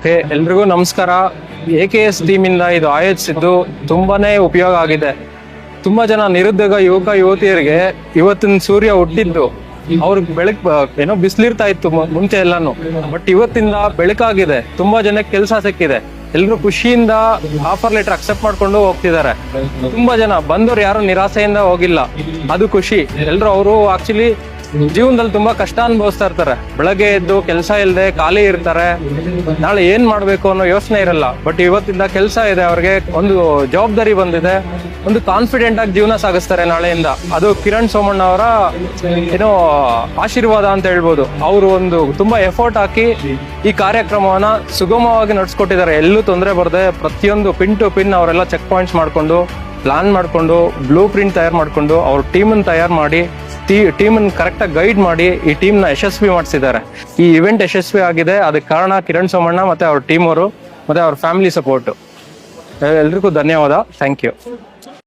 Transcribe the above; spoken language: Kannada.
ಓಕೆ, ಎಲ್ರಿಗೂ ನಮಸ್ಕಾರ. ಎ ಕೆ ಎಸ್ ಟೀಮಿಂದ ಇದು ಆಯೋಜಿಸಿದ್ದು ತುಂಬಾನೇ ಉಪಯೋಗ ಆಗಿದೆ. ತುಂಬಾ ಜನ ನಿರುದ್ಯೋಗ ಯುವಕ, ಯುವತಿಯರಿಗೆ ಇವತ್ತಿನ ಸೂರ್ಯ ಹುಟ್ಟಿದ್ದು. ಅವ್ರಿಗೆ ಬೆಳಕ್ ಏನೋ ಬಿಸಿಲಿರ್ತಾ ಇತ್ತು ಮುಂಚೆ ಎಲ್ಲಾನು. ಬಟ್ ಇವತ್ತಿಂದ ಬೆಳಕಾಗಿದೆ. ತುಂಬಾ ಜನಕ್ಕೆ ಕೆಲಸ ಸಿಕ್ಕಿದೆ. ಎಲ್ರು ಖುಷಿಯಿಂದ ಆಫರ್ ಲೆಟರ್ ಅಕ್ಸೆಪ್ಟ್ ಮಾಡ್ಕೊಂಡು ಹೋಗ್ತಿದ್ದಾರೆ. ತುಂಬಾ ಜನ ಬಂದವರು ಯಾರು ನಿರಾಸೆಯಿಂದ ಹೋಗಿಲ್ಲ. ಅದು ಖುಷಿ. ಎಲ್ರು ಅವರು ಆಕ್ಚುಲಿ ಜೀವನದಲ್ಲಿ ತುಂಬಾ ಕಷ್ಟ ಅನುಭವಿಸ್ತಾ ಇರ್ತಾರೆ. ಬೆಳಗ್ಗೆ ಎದ್ದು ಕೆಲಸ ಇಲ್ಲದೆ ಖಾಲಿ ಇರ್ತಾರೆ. ನಾಳೆ ಏನ್ ಮಾಡ್ಬೇಕು ಅನ್ನೋ ಯೋಚನೆ ಇರಲ್ಲ. ಬಟ್ ಇವತ್ತಿಂದ ಕೆಲಸ ಇದೆ, ಅವ್ರಿಗೆ ಒಂದು ಜವಾಬ್ದಾರಿ ಬಂದಿದೆ. ಒಂದು ಕಾನ್ಫಿಡೆಂಟ್ ಆಗಿ ಜೀವನ ಸಾಗಿಸ್ತಾರೆ ನಾಳೆಯಿಂದ. ಅದು ಕಿರಣ್ ಸೋಮಣ್ಣ ಅವರ ಏನೋ ಆಶೀರ್ವಾದ ಅಂತ ಹೇಳ್ಬೋದು. ಅವರು ಒಂದು ತುಂಬಾ ಎಫರ್ಟ್ ಹಾಕಿ ಈ ಕಾರ್ಯಕ್ರಮವನ್ನ ಸುಗಮವಾಗಿ ನಡೆಸ್ಕೊಟ್ಟಿದ್ದಾರೆ. ಎಲ್ಲೂ ತೊಂದರೆ ಬರದೆ ಪ್ರತಿಯೊಂದು ಪಿನ್ ಟು ಪಿನ್ ಅವರೆಲ್ಲ ಚೆಕ್ ಪಾಯಿಂಟ್ಸ್ ಮಾಡ್ಕೊಂಡು ಪ್ಲಾನ್ ಮಾಡಿಕೊಂಡು ಬ್ಲೂ ಪ್ರಿಂಟ್ ತಯಾರು ಮಾಡಿಕೊಂಡು, ಅವ್ರ ಟೀಮನ್ನು ತಯಾರು ಮಾಡಿ ಟೀಮನ್ನು ಕರೆಕ್ಟಾಗಿ ಗೈಡ್ ಮಾಡಿ ಈ ಟೀಮ್ನ ಯಶಸ್ವಿ ಮಾಡಿಸಿದ್ದಾರೆ. ಈ ಇವೆಂಟ್ ಯಶಸ್ವಿ ಆಗಿದೆ. ಅದಕ್ಕೆ ಕಾರಣ ಕಿರಣ್ ಸೋಮಣ್ಣ ಮತ್ತೆ ಅವ್ರ ಟೀಮ್ ಅವರು ಮತ್ತೆ ಅವ್ರ ಫ್ಯಾಮಿಲಿ ಸಪೋರ್ಟ್ ಎಲ್ರಿಗೂ ಧನ್ಯವಾದ. Thank you